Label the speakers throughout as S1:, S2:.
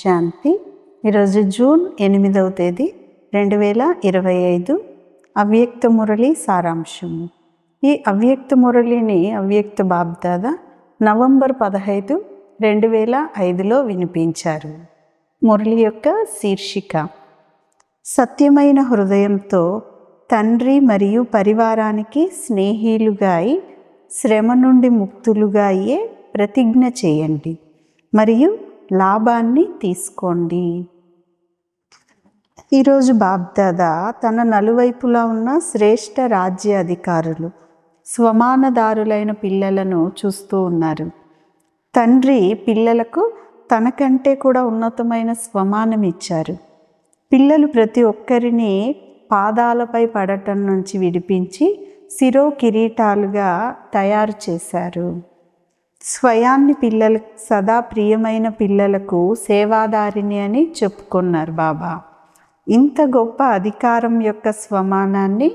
S1: శాంతి ఈరోజు జూన్ ఎనిమిదవ తేదీ రెండు వేల ఇరవై ఐదు అవ్యక్త మురళి సారాంశము. ఈ అవ్యక్త మురళిని అవ్యక్త బాబ్దాద నవంబర్ పదహైదు రెండు వేల ఐదులో వినిపించారు. మురళి యొక్క శీర్షిక సత్యమైన హృదయంతో తండ్రి మరియు పరివారానికి స్నేహీలుగా అయి శ్రమ నుండి ముక్తులుగా అయ్యే ప్రతిజ్ఞ చేయండి. మరియు లాభాన్ని తీసుకోండి. ఈరోజు బాబ్దాదా తన నలువైపులా ఉన్న శ్రేష్ఠ రాజ్య అధికారులు స్వమానదారులైన పిల్లలను చూస్తూ ఉన్నారు. తండ్రి పిల్లలకు తనకంటే కూడా ఉన్నతమైన స్వమానం ఇచ్చారు. పిల్లలు ప్రతి ఒక్కరిని పాదాలపై పడటం నుంచి విడిపించి శిరో కిరీటాలుగా తయారు చేశారు. స్వయాన్ని పిల్లలకు సదా ప్రియమైన పిల్లలకు సేవాదారిణి అని చెప్పుకున్నారు బాబా. ఇంత గొప్ప అధికారం యొక్క స్వమానాన్ని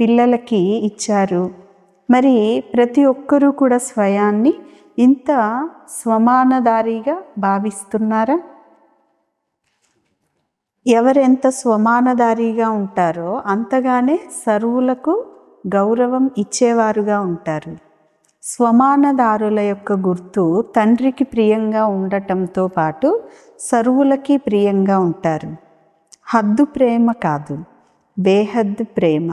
S1: పిల్లలకి ఇచ్చారు. మరి ప్రతి ఒక్కరూ కూడా స్వయాన్ని ఇంత స్వమానదారిగా భావిస్తున్నారా? ఎవరెంత స్వమానదారిగా ఉంటారో అంతగానే సరువులకు గౌరవం ఇచ్చేవారుగా ఉంటారు. స్వమానదారుల యొక్క గుర్తు తండ్రికి ప్రియంగా ఉండటంతో పాటు సరువులకి ప్రియంగా ఉంటారు. హద్దు ప్రేమ కాదు బేహద్దు ప్రేమ.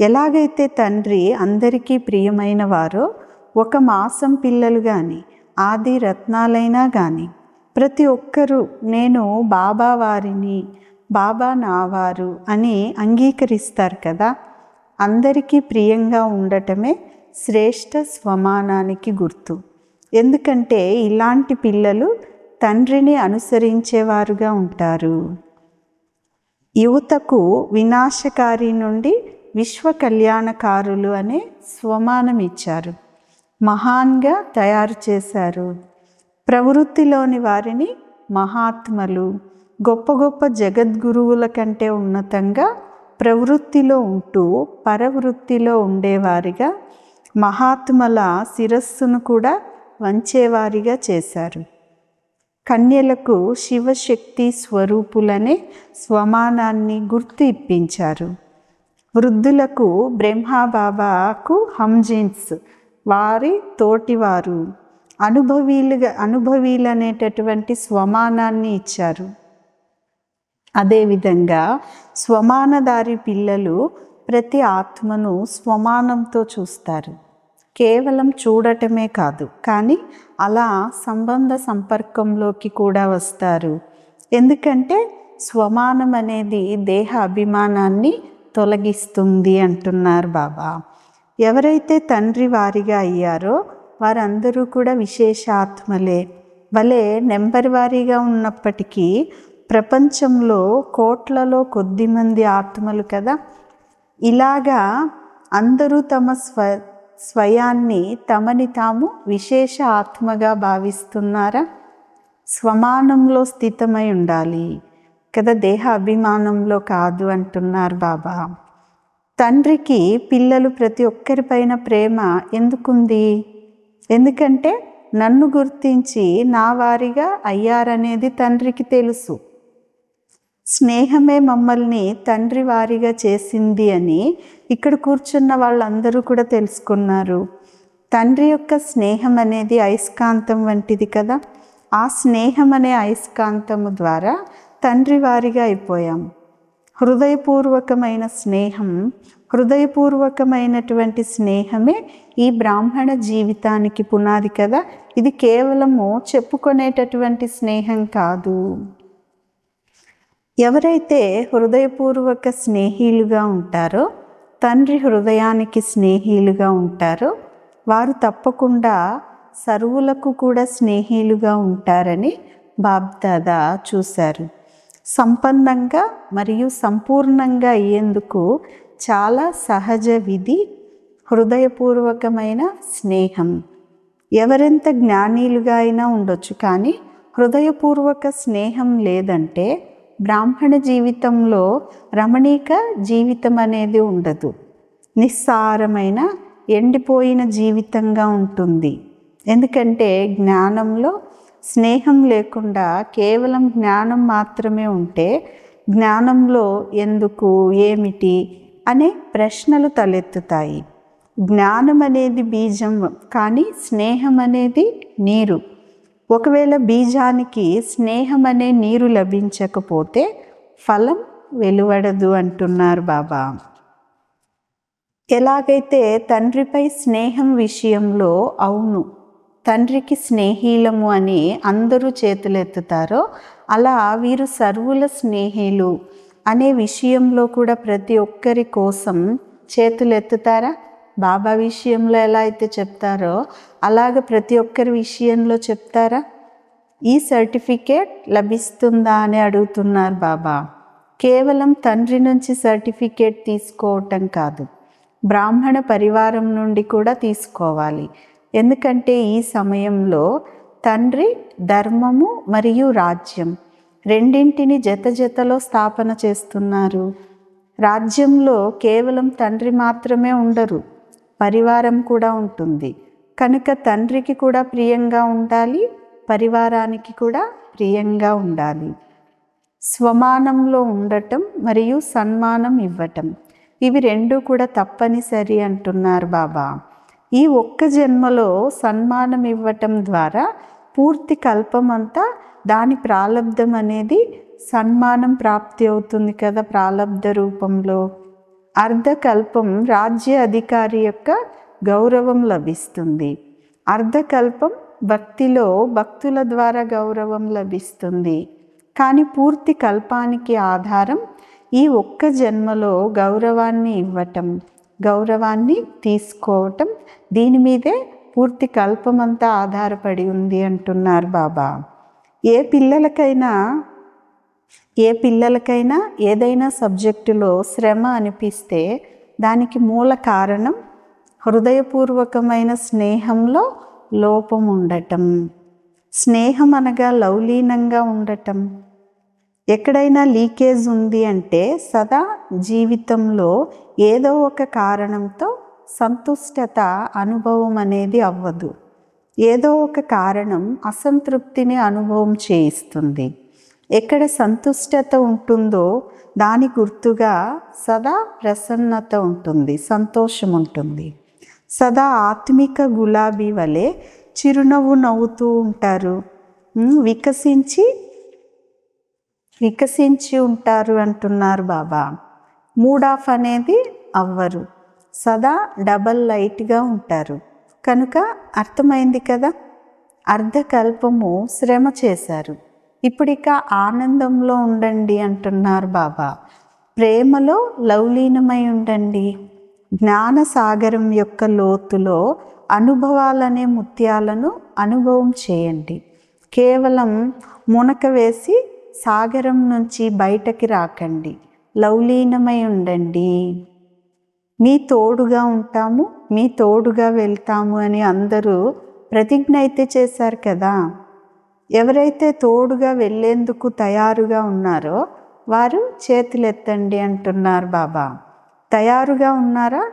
S1: ఎలాగైతే తండ్రి అందరికీ ప్రియమైన వారో ఒక మాసం పిల్లలు కానీ ఆది రత్నాలైనా కానీ ప్రతి ఒక్కరూ నేను బాబా వారిని బాబా నావారు అని అంగీకరిస్తారు కదా. అందరికీ ప్రియంగా ఉండటమే శ్రేష్ఠ స్వమానానికి గుర్తు. ఎందుకంటే ఇలాంటి పిల్లలు తండ్రిని అనుసరించేవారుగా ఉంటారు. యువతకు వినాశకారి నుండి విశ్వ కళ్యాణకారులు అనే స్వమానం ఇచ్చారు. మహాన్గా తయారు చేశారు. ప్రవృత్తిలోని వారిని మహాత్మలు గొప్ప గొప్ప జగద్గురువుల కంటే ఉన్నతంగా ప్రవృత్తిలో ఉంటూ పరవృత్తిలో ఉండేవారిగా మహాత్మల శిరస్సును కూడా వంచేవారిగా చేశారు. కన్యలకు శివశక్తి స్వరూపులనే స్వమానాన్ని గుర్తు ఇప్పించారు. వృద్ధులకు బ్రహ్మాబాబాకు హంజిన్స్ వారి తోటివారు అనుభవీలుగా అనుభవీలు అనేటటువంటి స్వమానాన్ని ఇచ్చారు. అదేవిధంగా స్వమానదారి పిల్లలు ప్రతి ఆత్మను స్వమానంతో చూస్తారు. కేవలం చూడటమే కాదు కానీ అలా సంబంధ సంపర్కంలోకి కూడా వస్తారు. ఎందుకంటే స్వమానం అనేది దేహ అభిమానాన్ని తొలగిస్తుంది అంటున్నారు బాబా. ఎవరైతే తండ్రి వారిగా అయ్యారో వారందరూ కూడా విశేష ఆత్మలే నెంబర్ వారీగా ఉన్నప్పటికీ ప్రపంచంలో కోట్లలో కొద్ది మంది ఆత్మలు కదా. ఇలాగా అందరూ తమ స్వ స్వయాన్ని తమని తాము విశేష ఆత్మగా భావిస్తున్నారా? స్వమానంలో స్థితమై ఉండాలి. కదా దేహ అభిమానంలో కాదు అంటున్నారు బాబా. తండ్రికి పిల్లలు ప్రతి ఒక్కరిపైన ప్రేమ ఎందుకుంది? ఎందుకంటే నన్ను గుర్తించి నా వారిగా అయ్యారనేది తండ్రికి తెలుసు. స్నేహమే మమ్మల్ని తండ్రి వారిగా చేసింది అని ఇక్కడ కూర్చున్న వాళ్ళందరూ కూడా తెలుసుకున్నారు. తండ్రి యొక్క స్నేహం అనేది అయస్కాంతం వంటిది కదా? ఆ స్నేహం అనే అయస్కాంతము ద్వారా తండ్రి వారిగా అయిపోయాం. హృదయపూర్వకమైన స్నేహం హృదయపూర్వకమైనటువంటి స్నేహమే ఈ బ్రాహ్మణ జీవితానికి పునాది కదా? ఇది కేవలము చెప్పుకునేటటువంటి స్నేహం కాదు. ఎవరైతే హృదయపూర్వక స్నేహీలుగా ఉంటారో తండ్రి హృదయానికి స్నేహీలుగా ఉంటారో వారు తప్పకుండా సరువులకు కూడా స్నేహీలుగా ఉంటారని బాబ్దాదా చూశారు. సంపన్నంగా మరియు సంపూర్ణంగా అయ్యేందుకు చాలా సహజ విధి హృదయపూర్వకమైన స్నేహం. ఎవరెంత జ్ఞానీలుగా అయినా ఉండొచ్చు కానీ హృదయపూర్వక స్నేహం లేదంటే బ్రాహ్మణ జీవితంలో రమణీక జీవితం అనేది ఉండదు. నిస్సారమైన ఎండిపోయిన జీవితంగా ఉంటుంది. ఎందుకంటే జ్ఞానంలో స్నేహం లేకుండా కేవలం జ్ఞానం మాత్రమే ఉంటే జ్ఞానంలో ఎందుకు ఏమిటి అనే ప్రశ్నలు తలెత్తుతాయి. జ్ఞానం అనేది బీజం కానీ స్నేహం అనేది నీరు. ఒకవేళ బీజానికి స్నేహం అనే నీరు లభించకపోతే ఫలం వెలువడదు అంటున్నారు బాబా. ఎలాగైతే తండ్రిపై స్నేహం విషయంలో అవును తండ్రికి స్నేహీలము అని అందరూ చేతులెత్తుతారో అలా వీరు సర్వుల స్నేహిలు అనే విషయంలో కూడా ప్రతి ఒక్కరి కోసం చేతులెత్తుతారా? బాబా విషయంలో ఎలా అయితే చెప్తారో అలాగ ప్రతి ఒక్కరి విషయంలో చెప్తారా? ఈ సర్టిఫికేట్ లభిస్తుందా అని అడుగుతున్నారు బాబా. కేవలం తండ్రి నుంచి సర్టిఫికేట్ తీసుకోవటం కాదు బ్రాహ్మణ పరివారం నుండి కూడా తీసుకోవాలి. ఎందుకంటే ఈ సమయంలో తండ్రి ధర్మము మరియు రాజ్యం రెండింటిని జత జతలో స్థాపన చేస్తున్నారు. రాజ్యంలో కేవలం తండ్రి మాత్రమే ఉండరు పరివారం కూడా ఉంటుంది. కనుక తండ్రికి కూడా ప్రియంగా ఉండాలి పరివారానికి కూడా ప్రియంగా ఉండాలి. స్వమానంలో ఉండటం మరియు సన్మానం ఇవ్వటం. ఇవి రెండు కూడా తప్పనిసరి అంటున్నారు బాబా. ఈ ఒక్క జన్మలో సన్మానం ఇవ్వటం ద్వారా పూర్తి కల్పమంతా దాని ప్రాలబ్ధం అనేది సన్మానం ప్రాప్తి అవుతుంది కదా ప్రాలబ్ధ రూపంలో. అర్ధకల్పం రాజ్య అధికారి యొక్క గౌరవం లభిస్తుంది. అర్ధకల్పం భక్తిలో భక్తుల ద్వారా గౌరవం లభిస్తుంది. కానీ పూర్తి కల్పానికి ఆధారం ఈ ఒక్క జన్మలో గౌరవాన్ని ఇవ్వటం గౌరవాన్ని తీసుకోవటం దీని మీదే పూర్తి కల్పమంతా ఆధారపడి ఉంది అంటున్నారు బాబా. ఏ పిల్లలకైనా ఏ పిల్లలకైనా ఏదైనా సబ్జెక్టులో శ్రమ అనిపిస్తే దానికి మూల కారణం హృదయపూర్వకమైన స్నేహంలో లోపం ఉండటం. స్నేహం అనగా లవలీనంగా ఉండటం. ఎక్కడైనా లీకేజ్ ఉంది అంటే సదా జీవితంలో ఏదో ఒక కారణంతో సంతుష్టత అనుభవం అనేది అవ్వదు. ఏదో ఒక కారణం అసంతృప్తిని అనుభవం చేయిస్తుంది. ఎక్కడ సంతుష్టత ఉంటుందో దాని గుర్తుగా సదా ప్రసన్నత ఉంటుంది సంతోషం ఉంటుంది. సదా ఆత్మిక గులాబీ వలె చిరునవ్వు నవ్వుతూ ఉంటారు. వికసించి వికసించి ఉంటారు అంటున్నారు బాబా. మూడ్ ఆఫ్ అనేది అవ్వరు. సదా డబల్ లైట్గా ఉంటారు. కనుక అర్థమైంది కదా? అర్ధకల్పము శ్రమ చేశారు. ఇప్పుడిక ఆనందంలో ఉండండి అంటున్నారు బాబా. ప్రేమలో లవలీనమై ఉండండి. జ్ఞాన సాగరం యొక్క లోతులో అనుభవాలనే ముత్యాలను అనుభవం చేయండి. కేవలం మునక వేసి సాగరం నుంచి బయటకి రాకండి. లవలీనమై ఉండండి. మీ తోడుగా ఉంటాము మీ తోడుగా వెళ్తాము అని అందరూ ప్రతిజ్ఞ అయితే చేశారు కదా. ఎవరైతే తోడుగా వెళ్ళేందుకు తయారుగా ఉన్నారో వారు చేతులెత్తండి అంటున్నారు బాబా. తయారుగా ఉన్నారా?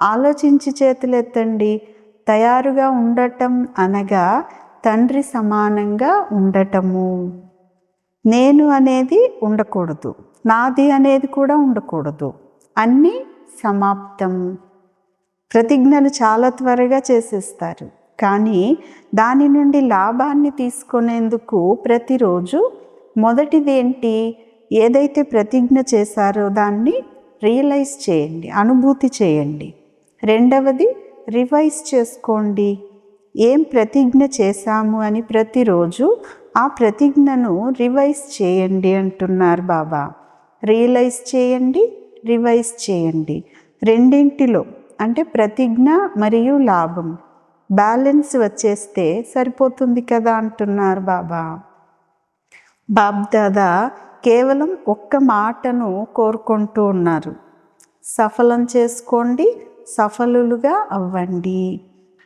S1: ఆలోచించి చేతులెత్తండి. తయారుగా ఉండటం అనగా తండ్రి సమానంగా ఉండటము. నేను అనేది ఉండకూడదు. నాది అనేది కూడా ఉండకూడదు. అన్నీ సమాప్తం. ప్రతిజ్ఞలు చాలా త్వరగా చేసేస్తారు. కానీ దాని నుండి లాభాన్ని తీసుకునేందుకు ప్రతిరోజు మొదటిది ఏంటి ఏదైతే ప్రతిజ్ఞ చేశారో దాన్ని రియలైజ్ చేయండి అనుభూతి చేయండి. రెండవది రివైజ్ చేసుకోండి. ఏం ప్రతిజ్ఞ చేశాము అని ప్రతిరోజు ఆ ప్రతిజ్ఞను రివైజ్ చేయండి అంటున్నారు బాబా. రియలైజ్ చేయండి రివైజ్ చేయండి. రెండింటిలో అంటే ప్రతిజ్ఞ మరియు లాభం. బ్యాలెన్స్ వచ్చేస్తే సరిపోతుంది కదా అంటున్నారు బాబా. బాబ్దాదా కేవలం ఒక్క మాటను కోరుకుంటూ ఉన్నారు. సఫలం చేసుకోండి సఫలులుగా అవ్వండి.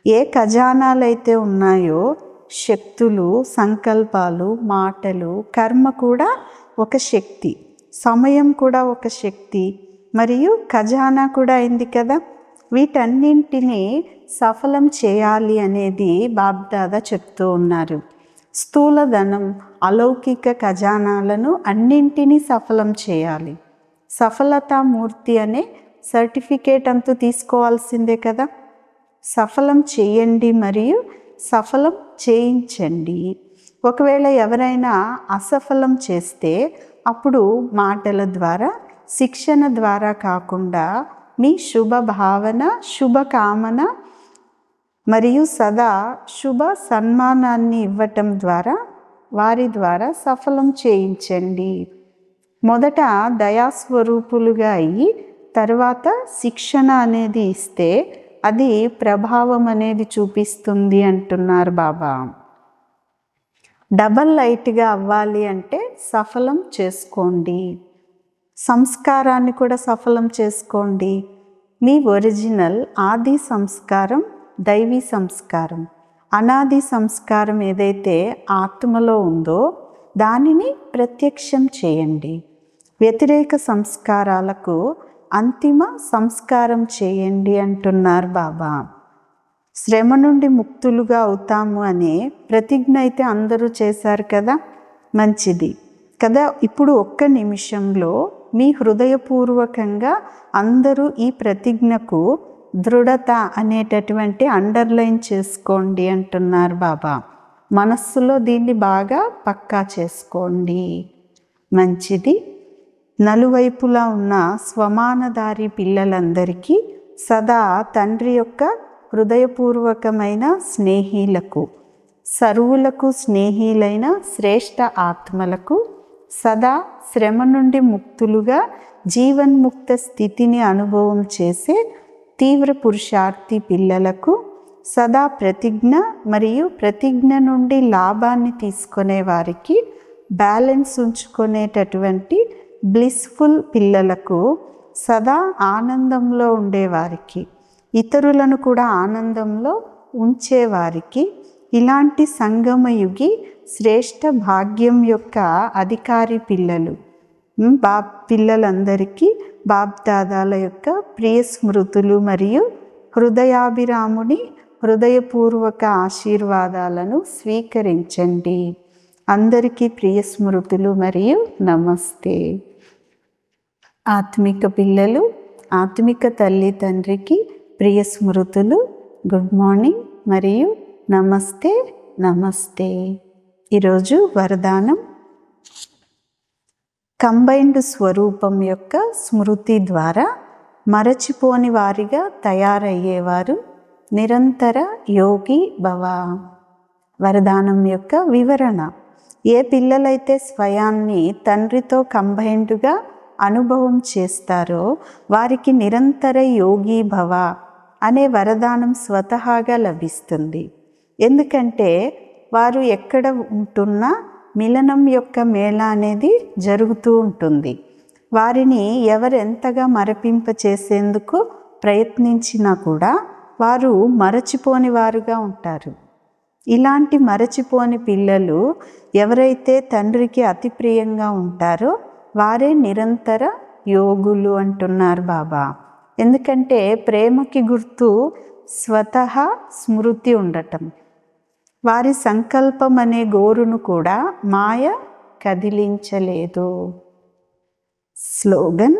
S1: ఏ ఖజానాలైతే ఉన్నాయో శక్తులు సంకల్పాలు మాటలు కర్మ కూడా ఒక శక్తి సమయం కూడా ఒక శక్తి మరియు ఖజానా కూడా అయింది కదా. వీటన్నింటినీ సఫలం చేయాలి అనేది బాబ్దాదా చెప్తూ ఉన్నారు. స్థూలధనం అలౌకిక ఖజానాలను అన్నింటినీ సఫలం చేయాలి. సఫలతామూర్తి అనే సర్టిఫికేట్ అంతూ తీసుకోవాల్సిందే కదా. సఫలం చేయండి మరియు సఫలం చేయించండి. ఒకవేళ ఎవరైనా అసఫలం చేస్తే అప్పుడు మాటల ద్వారా శిక్షణ ద్వారా కాకుండా మీ శుభ భావన శుభకామన మరియు సదా శుభ సన్మానాన్ని ఇవ్వటం ద్వారా వారి ద్వారా సఫలం చేయించండి. మొదట దయాస్వరూపులుగా అయ్యి తర్వాత శిక్షణ అనేది ఇస్తే అది ప్రభావం అనేది చూపిస్తుంది అంటున్నారు బాబా. డబల్ లైట్గా అవ్వాలి అంటే సఫలం చేసుకోండి. సంస్కారాన్ని కూడా సఫలం చేసుకోండి. మీ ఒరిజినల్ ఆది సంస్కారం దైవీ సంస్కారం. అనాది సంస్కారం ఏదైతే ఆత్మలో ఉందో దానిని ప్రత్యక్షం చేయండి. వ్యతిరేక సంస్కారాలకు అంతిమ సంస్కారం చేయండి అంటున్నారు బాబా. శ్రమ నుండి ముక్తులుగా అవుతాము అనే ప్రతిజ్ఞ అయితే అందరూ చేశారు కదా? మంచిది. కదా? ఇప్పుడు ఒక్క నిమిషంలో మీ హృదయపూర్వకంగా అందరూ ఈ ప్రతిజ్ఞకు దృఢత అనేటటువంటి అండర్లైన్ చేసుకోండి అంటున్నారు బాబా. మనస్సులో దీన్ని బాగా పక్కా చేసుకోండి. మంచిది. నలువైపులా ఉన్న స్వమానదారి పిల్లలందరికీ సదా తండ్రి యొక్క హృదయపూర్వకమైన స్నేహీలకు సరువులకు స్నేహీలైన శ్రేష్ఠ ఆత్మలకు సదా శ్రమ నుండి ముక్తులుగా జీవన్ముక్త స్థితిని అనుభవం చేసే తీవ్ర పురుషార్థి పిల్లలకు సదా ప్రతిజ్ఞ మరియు ప్రతిజ్ఞ నుండి లాభాన్ని తీసుకునే వారికి బ్యాలెన్స్ ఉంచుకునేటటువంటి బ్లిస్ఫుల్ పిల్లలకు సదా ఆనందంలో ఉండేవారికి ఇతరులను కూడా ఆనందంలో ఉంచేవారికి ఇలాంటి సంగమయుగి శ్రేష్ఠ భాగ్యం యొక్క అధికారి పిల్లలు. బా పిల్లలందరికీ బాబ్దాదాల యొక్క ప్రియ స్మృతులు మరియు హృదయాభిరాముని హృదయపూర్వక ఆశీర్వాదాలను స్వీకరించండి. అందరికీ ప్రియ స్మృతులు మరియు నమస్తే. ఆత్మిక పిల్లలు ఆత్మిక తల్లి తండ్రికి ప్రియ స్మృతులు గుడ్ మార్నింగ్ మరియు నమస్తే నమస్తే. ఈరోజు వరదానం. కంబైన్డ్ స్వరూపం యొక్క స్మృతి ద్వారా మరచిపోని వారిగా తయారయ్యేవారు నిరంతర యోగి భవ. వరదానం యొక్క వివరణ. ఏ పిల్లలైతే స్వయాన్ని తండ్రితో కంబైన్డ్గా అనుభవం చేస్తారో వారికి నిరంతర యోగి భవ అనే వరదానం స్వతహాగా లభిస్తుంది. ఎందుకంటే వారు ఎక్కడ ఉంటున్నా మిలనం యొక్క మేళ అనేది జరుగుతూ ఉంటుంది. వారిని ఎవరెంతగా మరపింప చేసేందుకు ప్రయత్నించినా కూడా వారు మరచిపోని వారుగా ఉంటారు. ఇలాంటి మరచిపోని పిల్లలు ఎవరైతే తండ్రికి అతి ప్రియంగా ఉంటారో వారే నిరంతర యోగులు అంటున్నారు బాబా. ఎందుకంటే ప్రేమకి గుర్తు స్వతహ స్మృతి ఉండటం. వారి సంకల్పం అనే గోరును కూడా మాయ కదిలించలేదు. స్లోగన్.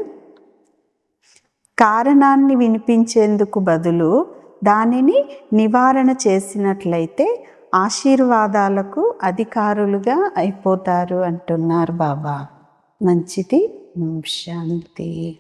S1: కారణాన్ని వినిపించేందుకు బదులు దానిని నివారణ చేసినట్లయితే ఆశీర్వాదాలకు అధికారులుగా అయిపోతారు అంటున్నారు బాబా. మంచిది. శాంతి.